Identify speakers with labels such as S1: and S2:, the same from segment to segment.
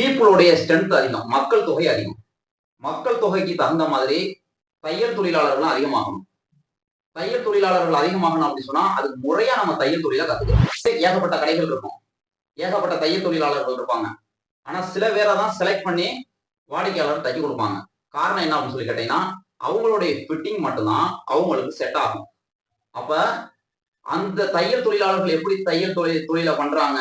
S1: பீப்புளுடைய strength அதிகம். மக்கள் தொகை அதிகம். மக்கள் தொகைக்கு தகுந்த மாதிரி தையல் தொழிலாளர்கள் அதிகமாகணும் தையல் தொழிலாளர்கள் அதிகமாகணும் அப்படின்னு சொன்னா அதுக்கு முறையா நம்ம தையல் தொழிலை கத்துக்கிறோம் ஏகப்பட்ட கடைகள் இருக்கும். ஏகப்பட்ட தையல் தொழிலாளர்கள் இருப்பாங்க. ஆனா சில பேரை தான் செலக்ட் பண்ணி வாடிக்கையாளர் தைக்க கொடுப்பாங்க. காரணம் என்ன அப்படின்னு சொல்லி கேட்டீங்கன்னா அவங்களுடைய ஃபிட்டிங் மட்டும்தான் அவங்களுக்கு செட் ஆகும். அப்ப அந்த தையல் தொழிலாளர்கள் எப்படி தையல் தொழில் தொழிலை பண்றாங்க?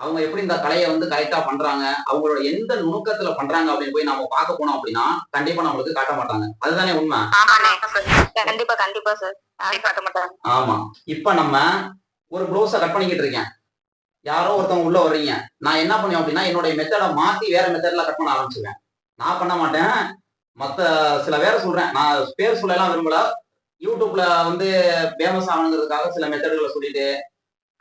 S1: அவங்க எப்படி இந்த கலையை வந்து கரெக்டா பண்றாங்க அவங்களோட எந்த நுணுக்கத்துல பண்றாங்க அப்படின்னு போய் நம்ம பார்க்க போனோம் அப்படின்னா கண்டிப்பா நம்மளுக்கு காட்ட மாட்டாங்க. அதுதானே உண்மை?
S2: கண்டிப்பா கண்டிப்பா சார் காட்ட மாட்டாங்க.
S1: ஆமா. இப்ப நம்ம ஒரு ப்ளவுஸை கட் பண்ணிக்கிட்டு இருக்கேன். யாரோ ஒருத்தவங்க உள்ள வர்றீங்க. நான் என்ன பண்ணுவேன் அப்படின்னா என்னுடைய மெத்தடை மாத்தி வேற மெத்தட்ல கட் பண்ண ஆரம்பிச்சுவேன் நான் பண்ண மாட்டேன். மத்த சில பேரை சொல்றேன். நான் பேர் சொல்லலாம் விரும்பல. யூடியூப்ல வந்து ஃபேமஸ் ஆகணுங்கிறதுக்காக சில மெத்தடுகளை சொல்லிட்டு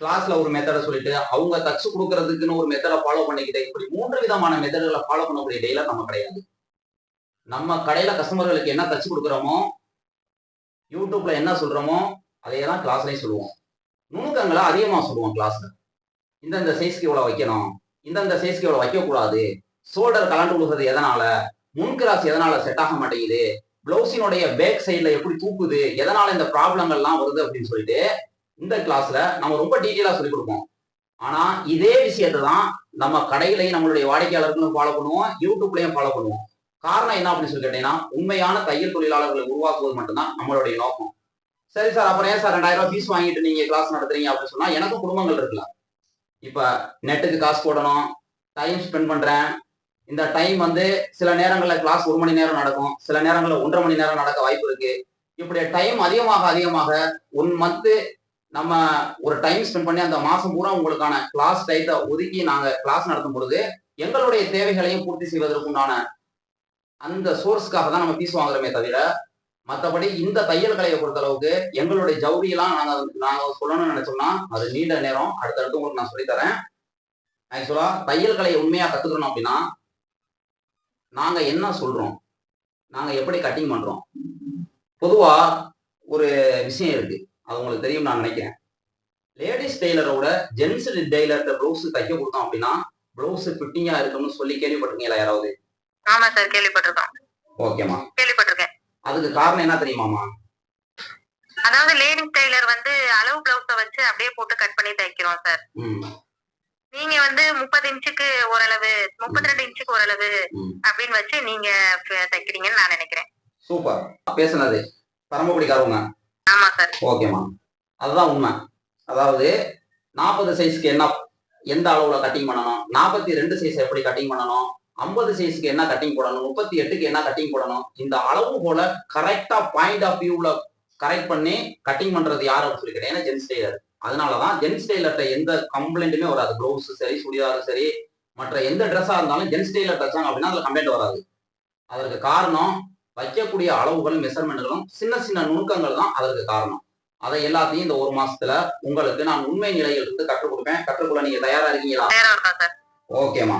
S1: கிளாஸ்ல ஒரு மெத்தடை சொல்லிட்டு அவங்க தச்சு கொடுக்கறதுக்குன்னு ஒரு மெத்தடை ஃபாலோ பண்ணிக்கிட்டு இப்படி மூன்று விதமான மெத்தடுகளை ஃபாலோ பண்ணக்கூடிய டெய்லர் நம்ம கிடையாது. நம்ம கடையில கஸ்டமர்களுக்கு என்ன தச்சு கொடுக்குறோமோ யூடியூப்ல என்ன சொல்றோமோ அதே தான் கிளாஸ்லயும் சொல்லுவோம். நுணுக்கங்களை அதிகமாக சொல்லுவோம் கிளாஸ்ல இந்தந்த சைஸ்க்கு இவ்வளோ வைக்கணும் இந்தந்த சைஸ்க்கு இவ்வளோ வைக்கக்கூடாது ஷோல்டர் கலண்டு கொடுக்குறது எதனால முன்கிராஸ் எதனால செட் ஆக மாட்டேங்குது பிளவுஸினுடைய பேக் சைடில் எப்படி தூக்குது எதனால இந்த ப்ராப்ளங்கள்லாம் வருது அப்படின்னு சொல்லிட்டு இந்த கிளாஸ்ல நம்ம ரொம்ப டீட்டெயிலாக சொல்லி கொடுப்போம். ஆனா இதே விஷயத்தை தான் நம்ம கடைகளையும் நம்மளுடைய வாடிக்கையாளர்களும் ஃபாலோ பண்ணுவோம் யூடியூப்லயும் ஃபாலோ பண்ணுவோம். காரணம் என்ன அப்படின்னு சொல்லி கேட்டீங்கன்னா உண்மையான தையல் தொழிலாளர்களை உருவாக்குவது மட்டும்தான் நம்மளுடைய நோக்கம். சரி சார் அப்புறம் ஏன் சார் ரெண்டாயிரம் ரூபாய் ஃபீஸ் வாங்கிட்டு நீங்க கிளாஸ் நடத்துறீங்க அப்படின்னு சொன்னா எனக்கும் குடும்பங்கள் இருக்குல்ல. இப்ப நெட்டுக்கு காசு போடணும் டைம் ஸ்பெண்ட் பண்றேன். இந்த டைம் வந்து சில நேரங்களில் கிளாஸ் ஒரு மணி நேரம் நடக்கும் சில நேரங்களில் ஒன்றரை மணி நேரம் நடக்க வாய்ப்பு இருக்கு. இப்படி டைம் அதிகமாக அதிகமாக ஒன் மந்த்து நம்ம ஒரு டைம் ஸ்பெண்ட் பண்ணி அந்த மாசம் பூரா உங்களுக்கான கிளாஸ் டைத்தை ஒதுக்கி நாங்க கிளாஸ் நடத்தும் பொழுது எங்களுடைய தேவைகளையும் பூர்த்தி செய்வதற்குண்டான அந்த சோர்ஸ்க்காக தான் நம்ம ஃபீஸ் வாங்குறோமே தவிர மற்றபடி இந்த தையல் கலையை பொறுத்த அளவுக்கு எங்களுடைய ஜவுளியெல்லாம் நாங்க நாங்க சொல்லணும்னு நினைச்சோம்னா அது நீண்ட நேரம். அடுத்தடுத்து உங்களுக்கு நான் சொல்லித்தரேன் ஆக்சுவலா தையல் கலையை உண்மையா கத்துக்கணும் அப்படின்னா நாங்க என்ன சொல்றோம்? நாங்க எப்படி கட்டிங் பண்றோம்? பொதுவா ஒரு விஷயம் இருக்கு. அது உங்களுக்கு தெரியும் நான் நினைக்கிறேன். லேடிஸ் டெய்லரோட ஜென்ஸ் டெய்லர்கிட்ட ப்ளவுஸ் தைக்க கொடுத்தோம் அப்படின்னா ப்ளவுஸ் ஃபிட்டிங்கா இருக்கும்னு சொல்லி கேள்விப்பட்டிருக்கீங்களா யாராவது?
S2: ஆமா சார் கேள்விப்பட்டிருக்கோம்.
S1: ஓகேம்மா
S2: கேள்விப்பட்டிருக்கேன்.
S1: அதுக்கு காரணம் என்ன தெரியுமாமா
S2: அதாவது லேடிஸ் டெய்லர் வந்து அளவு பிளவுஸ வச்சு அப்படியே போட்டு கட் பண்ணி தைக்கிறோம் சார் நீங்க வந்து முப்பது இன்ச்சுக்கு ஓரளவு முப்பத்தி ரெண்டு இன்ச்சுக்கு ஓரளவு அப்படின்னு வச்சு நீங்க தைக்கிறீங்கன்னு நான் நினைக்கிறேன்.
S1: சூப்பர். பேசுனது பரமக்குடிக்காரவங்க
S2: ஆமா சார்
S1: ஓகேம்மா அதுதான் உண்மை. அதாவது நாற்பது சைஸ்க்கு என்ன எந்த அளவுல கட்டிங் பண்ணணும்? நாற்பத்தி ரெண்டு சைஸ் எப்படி கட்டிங் பண்ணணும்? ஐம்பது சைஸ்க்கு என்ன கட்டிங் போடணும்? முப்பத்தி எட்டுக்கு என்ன கட்டிங் போடணும்? இந்த அளவு போல கரெக்டா பாயிண்ட் ஆஃப் வியூல கரெக்ட் பண்ணி கட்டிங் பண்றது யார் அப்படின்னு சொல்லி கேட்டீங்கன்னா ஜென்ஸ் டெய்லர் அதனாலதான் ஜென்ஸ் டெய்லர்ட்ட எந்த கம்ப்ளைண்ட்டுமே வராது. க்ளவுஸ் சரி சுடிதாரும் சரி மற்ற எந்த ட்ரெஸ்ஸா இருந்தாலும் ஜென்ஸ் டெய்லர் தச்சாங்க அப்படின்னா அதுல கம்ப்ளைண்ட் வராது. அதற்கு காரணம் வைக்கக்கூடிய அளவுகள் மெஷர்மெண்ட்களும் சின்ன சின்ன நுணுக்கங்கள் தான் அதற்கு காரணம். அதை எல்லாத்தையும் இந்த ஒரு மாசத்துல உங்களுக்கு நான் உண்மை நிலையில் இருந்து கற்றுக் கொடுப்பேன். கற்றுக்கொள்ள நீங்க தயாரா இருக்கீங்களா?
S2: நேரம் இருக்கா சார்.
S1: ஓகேமா